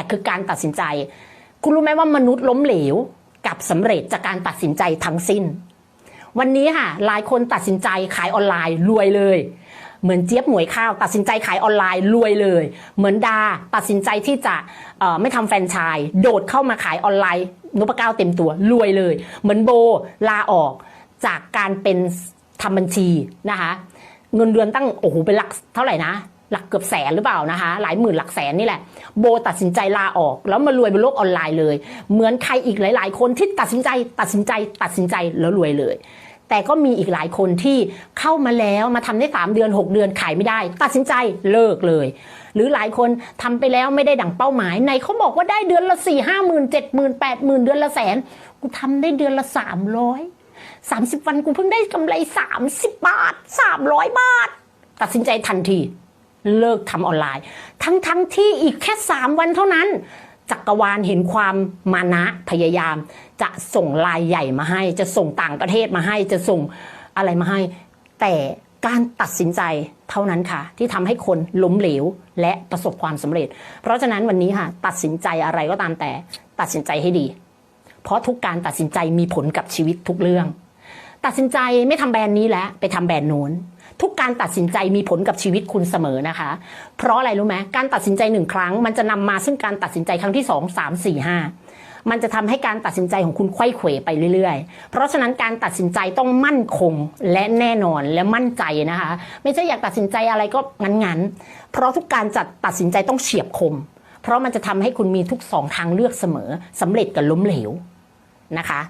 กคือการตัดสินใจ คุณรู้ไหมว่ามนุษย์ล้มเหลวกับสำเร็จจากการตัดสินใจทั้งสิ้น วันนี้ค่ะหลายคนตัดสินใจขายออนไลน์รวยเลย เหมือนเจี๊ยบหมวยข้าว ตัดสินใจขายออนไลน์รวยเลย เหมือนดาตัดสินใจที่จะไม่ทำแฟรนไชส์โดดเข้ามาขายออนไลน์นพก้าวเต็มตัวรวยเลย เหมือนโบลาออกจากการเป็นทำบัญชีนะคะเงินเดือนตั้งโอ้โหเป็นหลักเท่าไหร่นะ หลักเกือบแสนหรือเปล่านะคะ หลายหมื่นหลักแสนนี่แหละ โบตัดสินใจลาออก แล้วมารวยบนโลกออนไลน์เลย เหมือนใครอีกหลาย ๆ คนที่ตัดสินใจ ตัดสินใจ ตัดสินใจแล้วรวยเลย แต่ก็มีอีกหลายคนที่เข้ามาแล้วมาทำได้ 3 เดือน 6 เดือนขายไม่ได้ ตัดสินใจเลิกเลย หรือหลายคนทำไปแล้วไม่ได้ดั่งเป้าหมายในเขาบอกว่าได้เดือนละ4 5 0 0 0 0 7 0 0 0 0 8 0 0 0 0เดือนละแสนกูทำได้เดือนละ300 30วันกูเพิ่งได้กำไร30บาท300บาท ตัดสินใจทันที เลิกทำออนไลน์ ทั้งทั้งที่อีกแค่ 3 วันเท่านั้น จักรวาลเห็นความมานะพยายาม จะส่งลายใหญ่มาให้ จะส่งต่างประเทศมาให้จะส่งอะไรมาให้ แต่การตัดสินใจเท่านั้นค่ะ ที่ทำให้คนล้มเหลวและประสบความสำเร็จ เพราะฉะนั้นวันนี้ค่ะ ตัดสินใจอะไรก็ตามแต่ ตัดสินใจให้ดี เพราะทุกการตัดสินใจมีผลกับชีวิตทุกเรื่อง ตัดสินใจไม่ทำแบรนด์นี้แล้วไปทำแบรนด์นู้นทุกการตัดสินใจมีผลกับชีวิตคุณเสมอนะคะ เพราะอะไรรู้ไหมการตัดสินใจหนึ่งครั้ง มันจะนำมาซึ่งการตัดสินใจครั้งที่สองสามสี่ห้ามันจะทำให้การตัดสินใจของคุณไข้เขวไปเรื่อยๆ เพราะฉะนั้นการตัดสินใจต้องมั่นคงและแน่นอนและมั่นใจนะคะ ไม่ใช่อยากตัดสินใจอะไรก็งั้นๆ เพราะทุกการจัดตัดสินใจต้องเฉียบคม เพราะมันจะทำให้คุณมีทุกสองทางเลือกเสมอสำเร็จกับล้มเหลวนะคะ